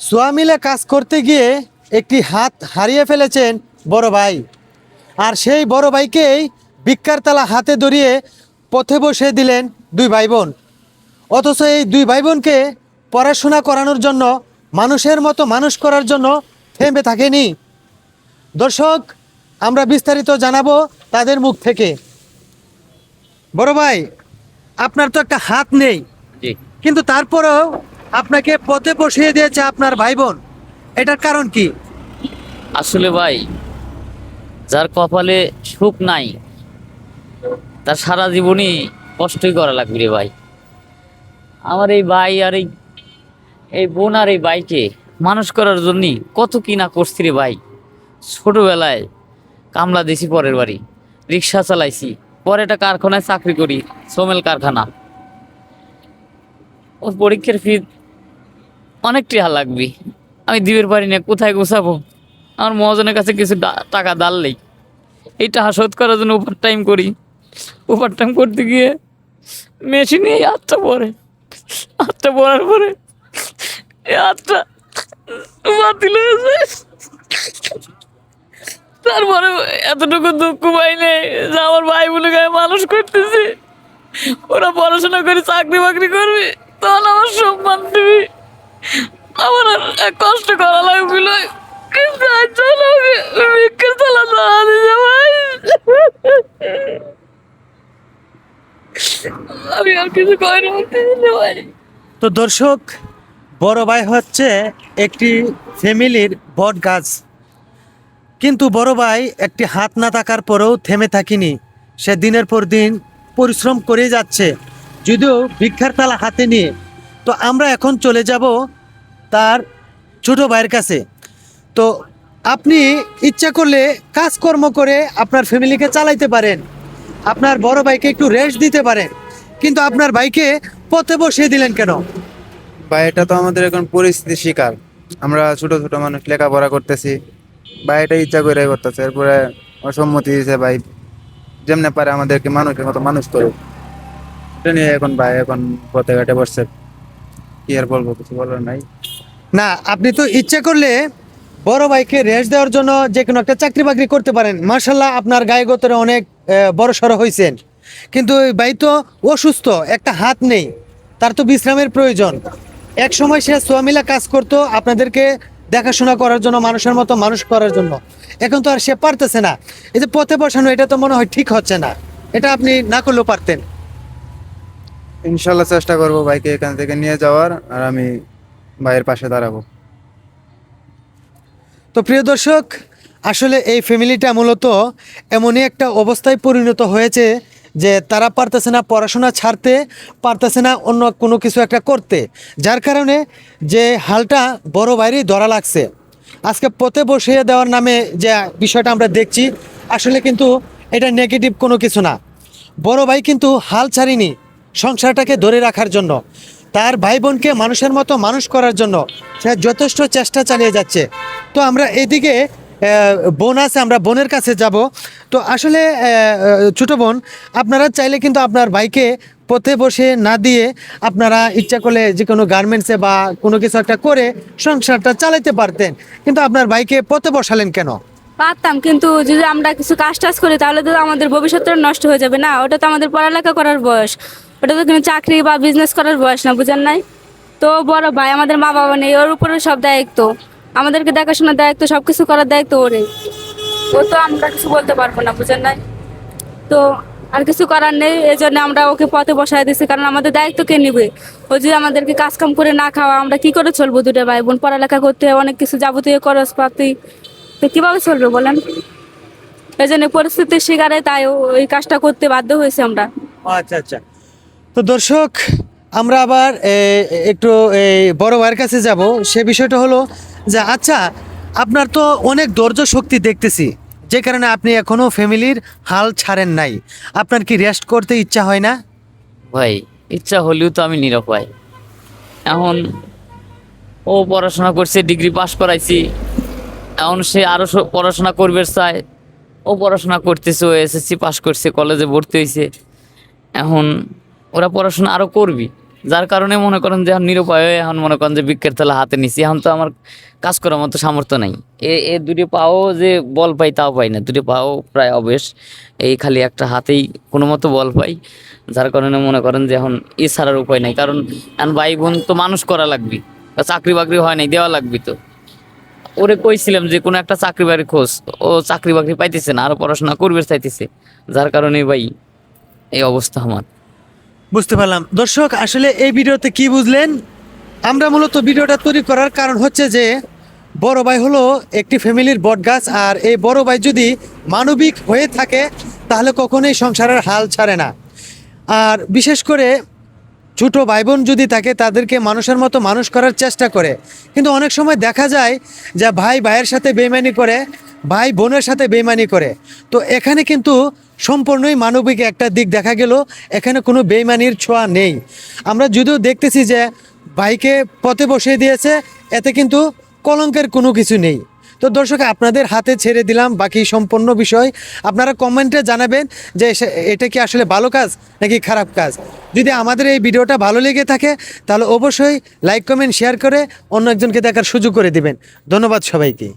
সোয়া মিলে কাজ করতে গিয়ে একটি হাত হারিয়ে ফেলেছেন বড় ভাই। আর সেই বড় ভাইকেই ভিক্ষার তালা হাতে ধরিয়ে পথে বসে দিলেন দুই ভাই বোন অথচ এই দুই ভাই বোনকে পড়াশোনা করানোর জন্য মানুষের মতো মানুষ করার জন্য থেমে থাকেনি। দর্শক আমরা বিস্তারিত জানাব তাদের মুখ থেকে। বড় ভাই আপনার তো একটা হাত নেই। কিন্তু তারপরেও আপনাকে পথে বসিয়ে দিয়েছে আপনার ভাই বোন এটার কারণ কি? আসলে ভাই, যার কপালে সুখ নাই, তার সারা জীবনই কষ্টই করা লাগবে রে ভাই। আমার এই ভাই আর এই এই বোন আর এই ভাইকে মানুষ করার জন্য কত কি না করছি রে ভাই। ছোটবেলায় কামলা দিছি পরের বাড়ি, রিক্সা চালাইছি, পরে একটা কারখানায় চাকরি করি, সোমেল কারখানা। ও পরীক্ষার ফি অনেক টাকা লাগবে। আমি দিবের পারি না কোথায় গোছাবো? আমার মহাজনের কাছে কিছু টাকা দাঁড়লেই এই টাকা শোধ করার জন্য ওভার টাইম করি। ওভার টাইম করতে গিয়ে মেশিনে এই হাতটা পরে। হাতটা পড়ার পরে এই হাতটা বাতিল হয়েছে তারপরে এতটুকু দুঃখ পাইলে যে আমার ভাই বোনকে আমি মানুষ করতেছি। ওরা পড়াশোনা করে চাকরি বাকরি করবে তখন আমার সম্মান দিবি। আমার কষ্ট করা তো দর্শক, বড় ভাই হচ্ছে একটি ফ্যামিলির বট গাছ। কিন্তু বড় ভাই একটি হাত না থাকার পরেও থেমে থাকিনি। সে দিনের পর দিন পরিশ্রম করে যাচ্ছে। যদিও ভিক্ষার তালা হাতে নিয়ে তো আমরা এখন চলে যাব তার ছোট ভাইয়ের কাছে। তো আপনি ইচ্ছা করলে কাজকর্ম করে আপনার ফ্যামিলিকে চালাইতে পারেন। আপনার বড় ভাইকে একটু রেস্ট দিতে পারেন। কিন্তু আপনার ভাইকে পথে বসিয়ে দিলেন কেন? বা এটা তো আমাদের এখন পরিস্থিতি শিকার। আমরা ছোট ছোট মানুষ, লেখাপড়া করতেছি। বা এটা ইচ্ছা করে করতেছে। এরপরে অসম্মতি দিয়েছে ভাই। যেমনে পারে আমাদেরকে মানুষের মতো মানুষ করে এটা নিয়ে এখন ভাই এখন পথে ঘাটে বসছে। কি আর বলব, কিছু বলার নাই। না, আপনি তো ইচ্ছে করলে বড় ভাইকে রেস্ট দেওয়ার জন্য যে কোনো একটা চাকরি বাকরি করতে পারেন। মার্শাল্লাহ আপনার গায়ে গোতরে অনেক বড় সড়ো হয়েছেন কিন্তু ওই ভাই তো অসুস্থ, একটা হাত নেই। তার তো বিশ্রামের প্রয়োজন। এক সময় সে সোয়ামিলা কাজ করতো আপনাদেরকে দেখাশোনা করার জন্য, মানুষের মতো মানুষ করার জন্য। এখন তো আর সে পারতেছে না। এই যে পথে বসানো, এটা তো মনে হয় ঠিক হচ্ছে না। এটা আপনি না করলেও পারতেন। ইনশাল্লাহ চেষ্টা করব ভাইকে এখান থেকে নিয়ে যাওয়ার, আর আমি ভাইয়ের পাশে দাঁড়াবো। তো প্রিয় দর্শক, আসলে এই ফ্যামিলিটা মূলত এমনই একটা অবস্থায় পরিণত হয়েছে যে তারা পারতেছে না পড়াশোনা ছাড়তে, পারতেছে না অন্য কোনো কিছু একটা করতে, যার কারণে যে হালটা বড় বাইরেই ধরা লাগছে। আজকে পথে বসিয়ে দেওয়ার নামে যে বিষয়টা আমরা দেখছি, আসলে কিন্তু এটা নেগেটিভ কোনো কিছু না। বড় ভাই কিন্তু হাল ছাড়িনি। সংসারটাকে ধরে রাখার জন্য। তার ভাই বোনকে মানুষের মতো মানুষ করার জন্য সে যথেষ্ট চেষ্টা চালিয়ে যাচ্ছে। তো আমরা এদিকে বোন আছে আমরা বোনের কাছে যাব। তো আসলে আহ, বোন আপনারা চাইলে কিন্তু আপনার ভাইকে পথে বসে না দিয়ে আপনারা ইচ্ছা করলে যে কোনো গার্মেন্টসে বা কোনো কিছু একটা করে সংসারটা চালাতে পারতেন। কিন্তু আপনার ভাইকে পথে বসালেন কেন? পারতাম কিন্তু যদি আমরা কিছু কাজ টাজ করি তাহলে তো আমাদের ভবিষ্যৎটা নষ্ট হয়ে যাবে না। ওটা তো আমাদের পড়ালেখা করার বয়স। ওটা তো কোনো চাকরি বা বিজনেস করার বয়স না, বুঝেন নাই? তো বড় ভাই, আমাদের মা বাবা নেই, ওর উপরে সব দায়িত্ব। আমাদেরকে দেখাশোনার দায়িত্ব সব কিছু করার দায়িত্ব ওরে ও তো আমরা কিছু বলতে পারব না, বুঝেন নাই? তো আর কিছু করার নেই এই জন্য আমরা ওকে পথে বসায় দিচ্ছি কারণ আমাদের দায়িত্ব কে নিবে? ও যদি আমাদেরকে কাজ কাম করে না খাওয়া, আমরা কি করে চলবো দুটো ভাই বোন? পড়ালেখা করতে হয়, অনেক কিছু যাবতীয় খরচপাতি। তো কীভাবে চলবে বলেন? এই জন্য পরিস্থিতির শিকারে তাই ওই কাজটা করতে বাধ্য হয়েছে আমরা। আচ্ছা আচ্ছা। তো দর্শক, আমরা আবার একটু এই বড় ভাইয়ের কাছে যাব। সে বিষয়টা হলো যে আচ্ছা আপনার তো অনেক ধৈর্য শক্তি দেখতেছি, যে কারণে আপনি এখনও ফ্যামিলির হাল ছাড়েন নাই। আপনার কি রেস্ট করতে ইচ্ছা হয় না? ভাই, ইচ্ছা হলেও তো আমি নিরপায় এখন ও পড়াশোনা করছে, ডিগ্রি পাশ করাইছি। এখন সে আরও পড়াশোনা করবে চায়। ও পড়াশোনা করতেছে, ও এসএসসি পাশ করছে, কলেজে ভর্তি হয়েছে এখন ওরা পড়াশোনা আরও করবি। যার কারণে মনে করেন যে এখন নিরুপায় হয়ে এখন মনে করেন যে বিক্ষের তালা হাতে নিছি। এখন তো আমার কাজ করার মতো সামর্থ্য নাই। এ এ দুটি পাও যে বল পাই তাও পাই না। দুটি পাও প্রায় অবেশ এই খালি একটা হাতেই কোনো মতো বল পাই। যার কারণে মনে করেন যে এখন এ ছাড়ার উপায় নাই। কারণ এখন ভাই বোন তো মানুষ করা লাগবে। চাকরি বাকরি হয় নাই, দেওয়া লাগবে তো। ওরে কইছিলাম যে কোনো একটা চাকরি বাকরি খোঁজ। ও চাকরি বাকরি পাইতেছে না আরও পড়াশোনা করবে চাইতেছে। যার কারণে ভাই এই অবস্থা আমার। বুঝতে পারলাম। দর্শক, আসলে এই ভিডিওতে কি বুঝলেন? আমরা মূলত ভিডিওটা তৈরি করার কারণ হচ্ছে যে, বড় ভাই হলো একটি ফ্যামিলির বটগাছ, আর এই বড় ভাই যদি মানবিক হয়ে থাকে, তাহলে কখনোই সংসারের হাল ছাড়ে না। আর বিশেষ করে ছোট ভাই বোন যদি থাকে, তাদেরকে মানুষের মতো মানুষ করার চেষ্টা করে। কিন্তু অনেক সময় দেখা যায় যে, ভাই ভাইয়ের সাথে বেইমানি করে, ভাই বোনের সাথে বেইমানি করে। তো এখানে কিন্তু সম্পূর্ণই মানবিক একটা দিক দেখা গেল, এখানে কোনো বেইমানির ছোঁয়া নেই। আমরা যদিও দেখতেছি যে বাইকে পথে বসিয়ে দিয়েছে, এতে কিন্তু কলঙ্কের কোনো কিছু নেই। তো দর্শক, আপনাদের হাতে ছেড়ে দিলাম বাকি সম্পূর্ণ বিষয়। আপনারা কমেন্টে জানাবেন যে এটা কি আসলে ভালো কাজ নাকি খারাপ কাজ? যদি আমাদের এই ভিডিওটা ভালো লেগে থাকে, তাহলে অবশ্যই লাইক, কমেন্ট, শেয়ার করে অন্য একজনকে দেখার সুযোগ করে দিবেন। ধন্যবাদ সবাইকে।